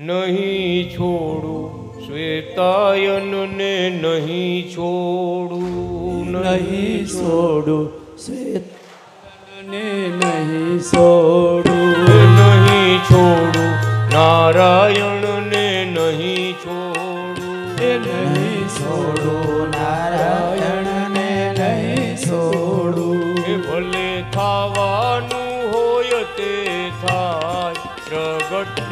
નહીં છોડું શ્વેતાયનને નહીં છોડું નહીં છોડું. શ્વેતને નહીં છોડું. નહીં છોડું નારાયણને નહીં છોડું. નહીં છોડું.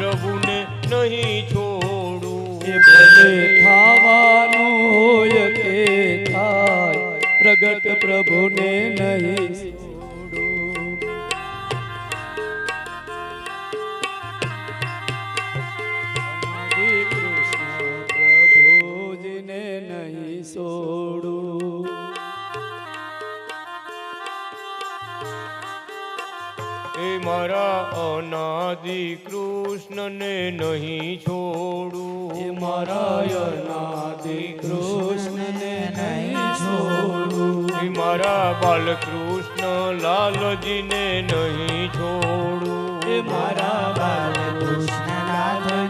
પ્રભુને નહીં છોડું. એ ભલે ખાવાનું હોય કે થાય પ્રગટ પ્રભુને નહીં મારા અનાદિ કૃષ્ણને નહીં છોડું. એ મારા અનાદિ કૃષ્ણને નહીં છોડું. એ મારા બાલકૃષ્ણ લાલજીને નહીં છોડું. એ મારા બાલકૃષ્ણનાથને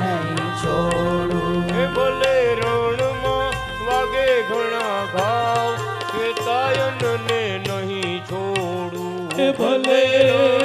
નહીં છોડું. એ ભલે રણમાં વાગે ઘણા ઘાવ શ્વેતાયનને નહીં છોડું. એ ભલે ભલે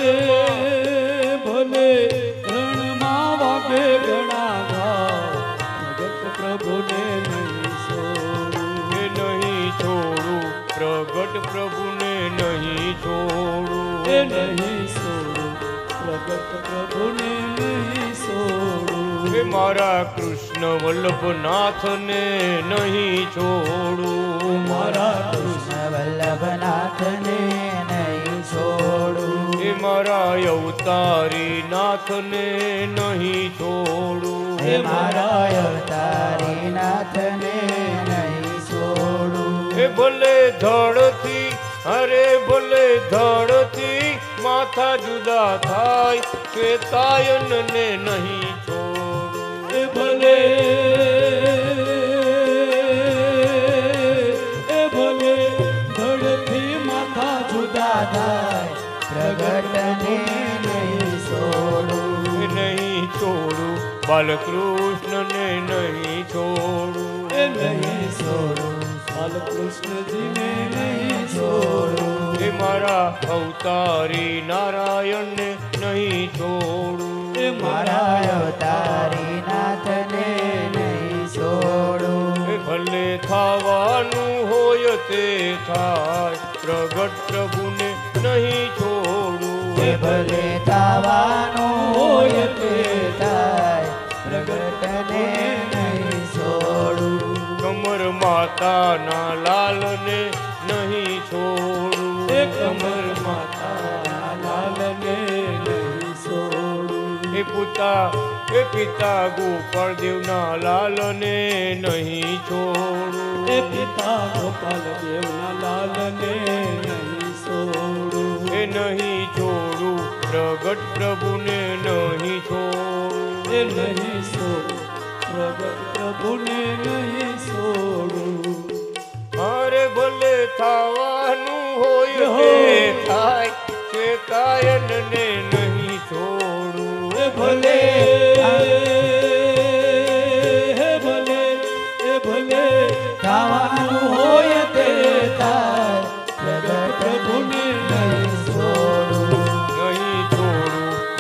પ્રભુને નહીં છોડું. એ નહીં છોડું. પ્રગટ પ્રભુને નહીં છોડું. એ મારા કૃષ્ણ વલ્લભનાથને નહીં છોડું. મારા કૃષ્ણ વલ્લભનાથને નહીં છોડું. હે મારા અવતારી નાથને નહીં છોડું. હે મારા અવતારી નાથને નહીં છોડું. હે ભલે ધડથી અરે ભલે ધડથી માથા જુદા થાય શ્વેતાયનને નહીં છોડ. ભલે એ ભલે ધડથી માથા જુદા થાય નહીં છોડું. નહીં છોડું બાલકૃષ્ણને નહીં છોડું. નહીં છોડું. બાલકૃષ્ણજીને નહીં છોડું. એ મારા અવતારી નારાયણને નહીં છોડું. એ મારા અવતારી નાથને નહીં છોડું. એ ભલે થવાનું હોય તે થાય પ્રગટ પ્રભુને નહીં છોડું. એ ભલે થવાનું હોય તે માતાના લાલને નહીં છોડું એ કમર માતા લાલને નહીં છોડું એ પુતા એ પિતા ગોપાળ દેવના લાલને નહીં છોડું એ પિતા ગોપાલ દેવના લાલને નહીં છોડું એ નહીં છોડું પ્રગટ પ્રભુને નહીં છોડું એ નહીં છોડું પ્રગટ પ્રભુને નહીં છોડું અરે ભલે થવાનું હોય તે થાય શ્વેતાયનને નહીં છોડું ભલે ભલે ભલે ખાવાનું હોય તે થાય છોડું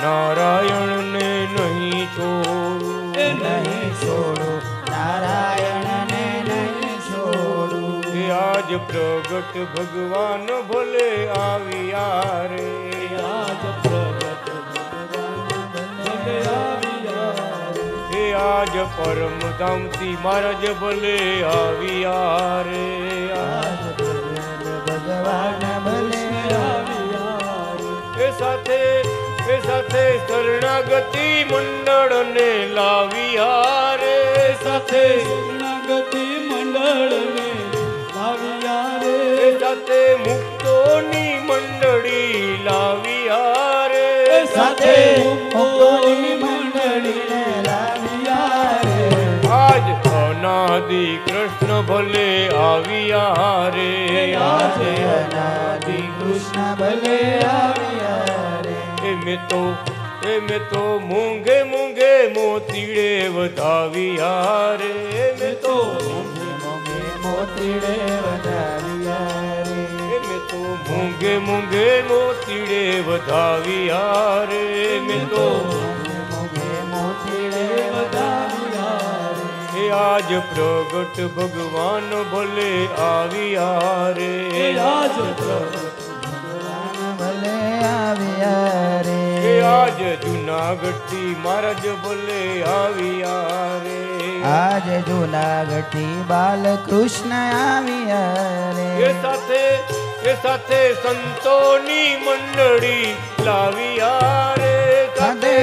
નારાયણને નહીં છોડું નહીં છોડું નારાયણને આજ પ્રગટ ભગવાન ભલે આવ્યા રે આજ પ્રગટ ભગવાન ભલે આવ્યા રે. આજ પરમ ધામથી મહારાજ ભલે આવ્યા રે આજ પ્રગટ ભગવાન ભલે આવ્યા રે. એ સાથે એ સાથે શરણાગતિ મંડળને લાવ્યા રે સાથે ભલે આવ્યા રે. આજે અનાદિ કૃષ્ણ ભલે આવ્યા રે. એ મેં તો એ મેં તો મૂંગે મૂંગે મોતીડે વધાવ્યા રે. મેં તો મોંઘે મોતીડે વધાવ્યા રે. મેં તો મૂંગે મૂંગે મોતીડે વધાવ્યા રે. મેં તો રે એ આજ પ્રગટ ભગવાન ભલે આવ્યા રે આજ ભગવાન ભલે આવ્યા રે એ આજ જુનાગઢથી મહારાજ ભલે આવ્યા રે આજ જુનાગઢથી બાલકૃષ્ણ આવ્યા રે એ સાથે એ સાથે સંતોની મંડળી લાવ્યા રે સાથે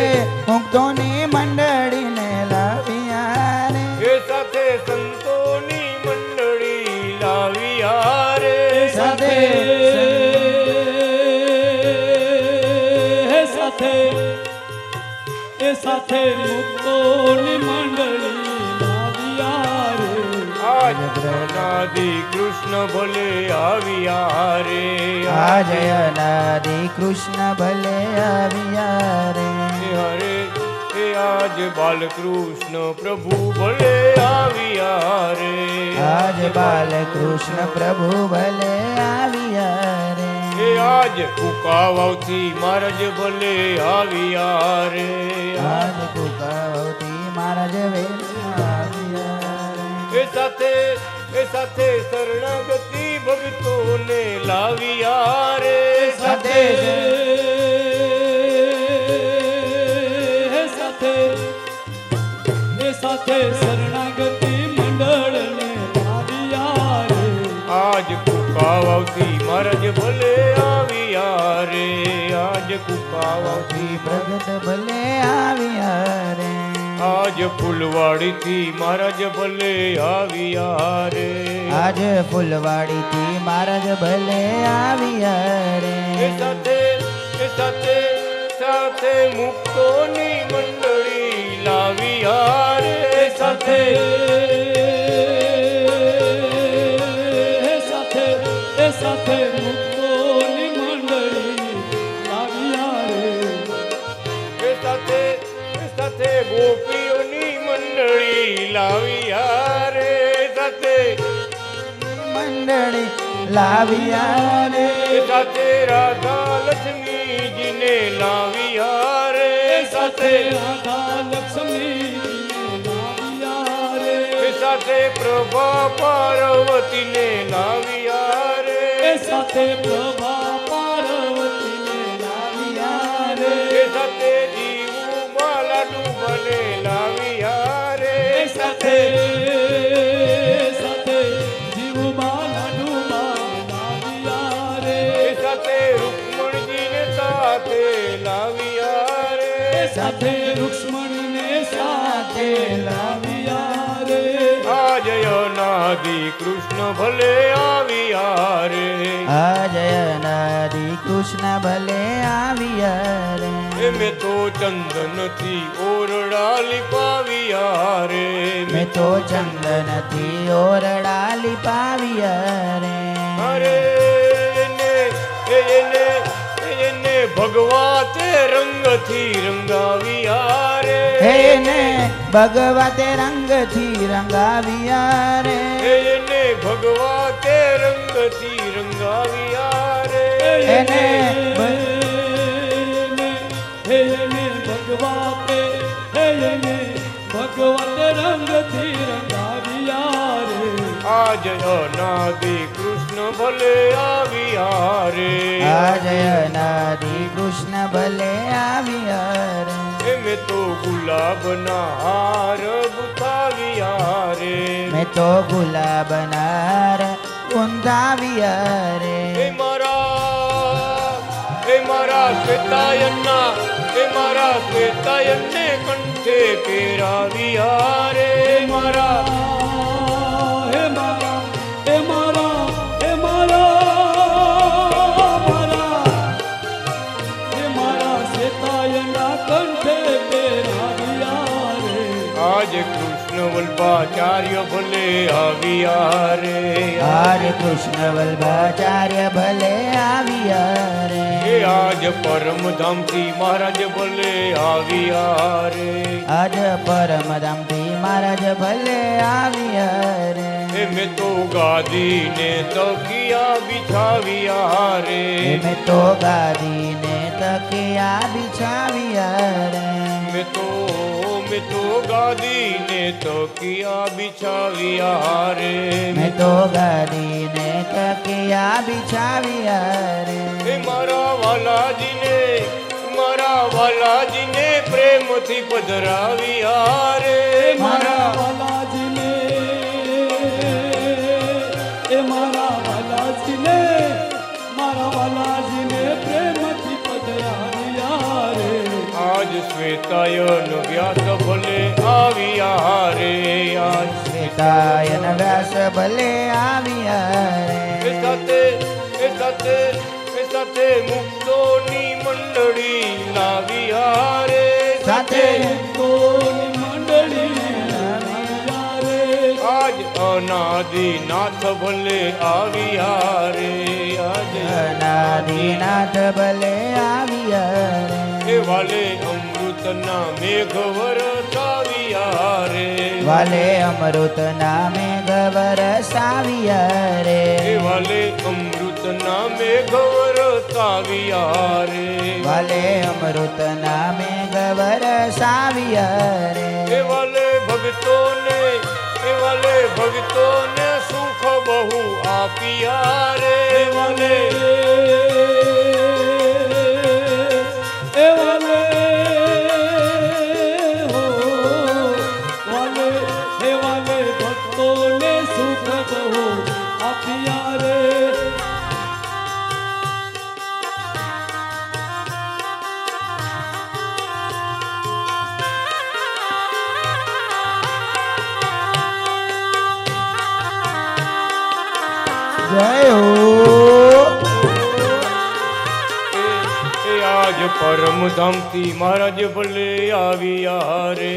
મુક્તોની મંડળીને સાથે હે સાથે એ સાથે મુક્તોની મંડળી લાવ્યા રે આજ અનાદિ કૃષ્ણ ભલે આવ્યા રે આજ અનાદિ કૃષ્ણ ભલે આવ્યા રે હે હરે એ આજ બાલકૃષ્ણ પ્રભુ ભલે આવ્યા રે આજ બાલકૃષ્ણ પ્રભુ ભલે આવ્યા રે એ આજ કુકાવાવથી મહારાજ ભલે આવ્યા રે. આજ કુકાવતી મહારાજ વેલા આવ્યા રે. એ સાથે એ સાથે શરણાગતિ ભક્તોને લાવ્યા રે. સાથે હે સાથે એ સાથે શરણાગતિ મંડળને લાવ્યા રે. આજ કુકાવાવથી મહારાજ ભલે કુકાવાવથી પ્રગટ ભલે આવ્યા રે આજ ફૂલવાડીથી મહારાજ ભલે આવ્યા રે આજ ફૂલવાડીથી મહારાજ ભલે આવ્યા રે એ સાથે એ સાથે સાથે મુક્તોની મંડળી લાવ્યા રે સાથે લાવ્યા રે સાથે. મંડળી લાવ્યા રે. સાથે રાધા લક્ષ્મીજીને લાવ્યા રે સાથે. રાધા લક્ષ્મી સાથે પ્રભા પાર્વતીને લાવ્યા રે. સાથે પ્રભા સાથે રૂક્ષ્મણીને સાથે લાવ્યા રે. આજ નાદી કૃષ્ણ ભલે આવ્યા રે. આજ નાદી કૃષ્ણ ભલે આવ્યા રે. મેં તો ચંદનથી ઓરડા લીપાવ્યા રે. મેં તો ચંદનથી ઓરડા લીપાવ્યા રે. અરે એને એને એને ભગવા તે રંગથી રંગાવ્યા રે. એને ભગવતે રંગથી રંગાવ્યા રે. એને ભગવા તે રંગથી રંગાવ્યા રે. એને હે એને ભગવાતે હે એને ભગવત રંગથી રંગાવ્યા રે આજ અનાદિ કૃષ્ણ ભલે આવ્યા રે આજ અનાદિ કૃષ્ણ ભલે આવ્યા રે એ મેં તો ગુલાબના હાર ગુથાવ્યા રે મેં તો ગુલાબના હાર કુંદાવ્યા રે એ મારા એ મારા શ્વેતાયનના એ મારા શ્વેતાયનને કંઠે પહેરાવ્યા રે મારા કૃષ્ણ વલ્ભાચાર્ય ભલે આવ્યા રે આજ કૃષ્ણ વલ્ભાચાર્ય ભલે આવ્યા રે એ આજ પરમધામથી મહારાજ ભલે આવ્યા રે આજ પરમધામથી મહારાજ ભલે આવ્યા રે એ મેં તો ગાદીને તકિયા બિછાવ્યા રે મેં તો ગાદીને તકિયા બિછાવ્યા રે મેં તો મેં તો ગાદીને તકિયા બિછાવ્યા રે મેં તો ગાદીને તકિયા બિછાવ્યા રે મારા વાલાજીને મારા વાલાજીને પ્રેમથી પધરાવ્યા શ્વેતાયન વ્યાસ ભલે આવ્યા રે આજ શ્વેતાયન વ્યાસ ભલે આવ્યા એ રે સાથે એ સાથે એ સાથે મુક્તોની મંડળી લાવ્યા રે સાથે તોની મંડળી લાવ્યા રે આજ અનાદિનાથ ભલે આવ્યા રે આજ અનાદિનાથ ભલે આવ્યા રે એ વાલે અમૃતના મેઘ વરસાવ્યા રે. વાલે અમૃત નામે ગવર સાવ્યા રે. એ વાલે અમૃતના મેઘ વરસાવ્યા રે. વાલે અમૃત નામે ગવર સાવ્યા રે. એ વાલે ભક્તોને એ વાલે ભક્તોને સુખ બહુ આપ્યા રે. વાલે જય હો. આજ પરમધામથી મહારાજ ભલે આવ્યા રે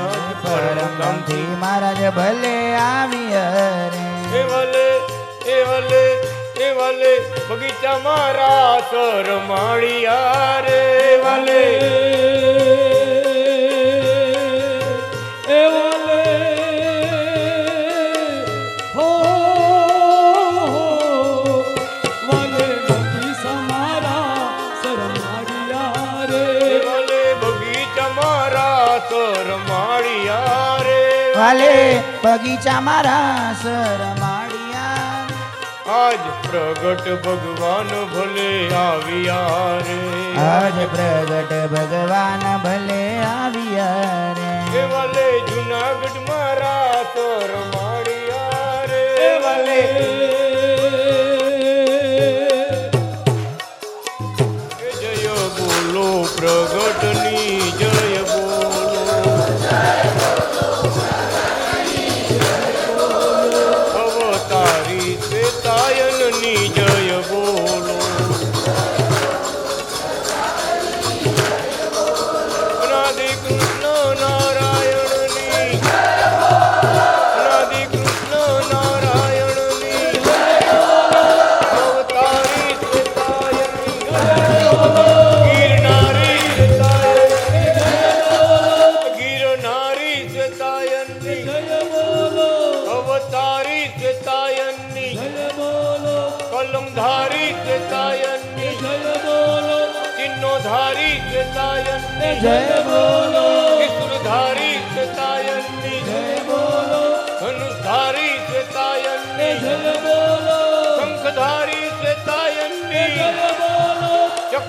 આજ પરમધામથી પરમથી મહારાજ ભલે આવ્યા રે એ ભલે એ ભલે એ ભલે બગીચા મારા સર માળિયા રે. વાલે બગીચા મારા સર માળિયા. આજ પ્રગટ ભગવાન ભલે આવ્યા રે. આજ પ્રગટ ભગવાન ભલે આવ્યા રે. એ વાલે જુનાગઢ મારા સર માળિયા રે. એ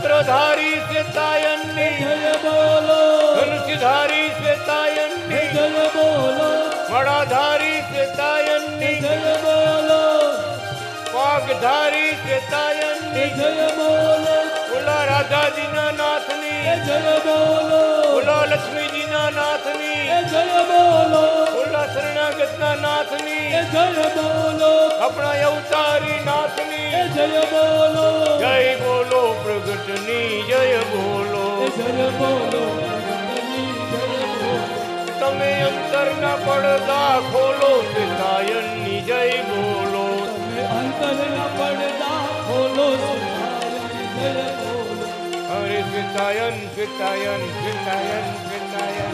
ચક્રધારી શ્વેતાયનની જય બોલો ધનુષધારી શ્વેતાયનની જય બોલો વડાધારી શ્વેતાયનની જય બોલો પગધારી શ્વેતાયનની જય બોલો ઓલા રાધાજીના નાથની જય બોલો ઓલા લક્ષ્મીજીના નાથની જય બોલો ઓલા શરણાગતના નાથની જય બોલો આપણા અવતારી નાથની જય બોલો. જય બોલો પ્રગટની જય બોલો. જય બોલો તમે અંતરના પડદા ખોલો શ્વેતાયનની જય બોલો. તમે અંતરના પડદા ખોલો જય બોલો. હરે સિતાયન સિતાયન સિતાયન શ્વેતાયન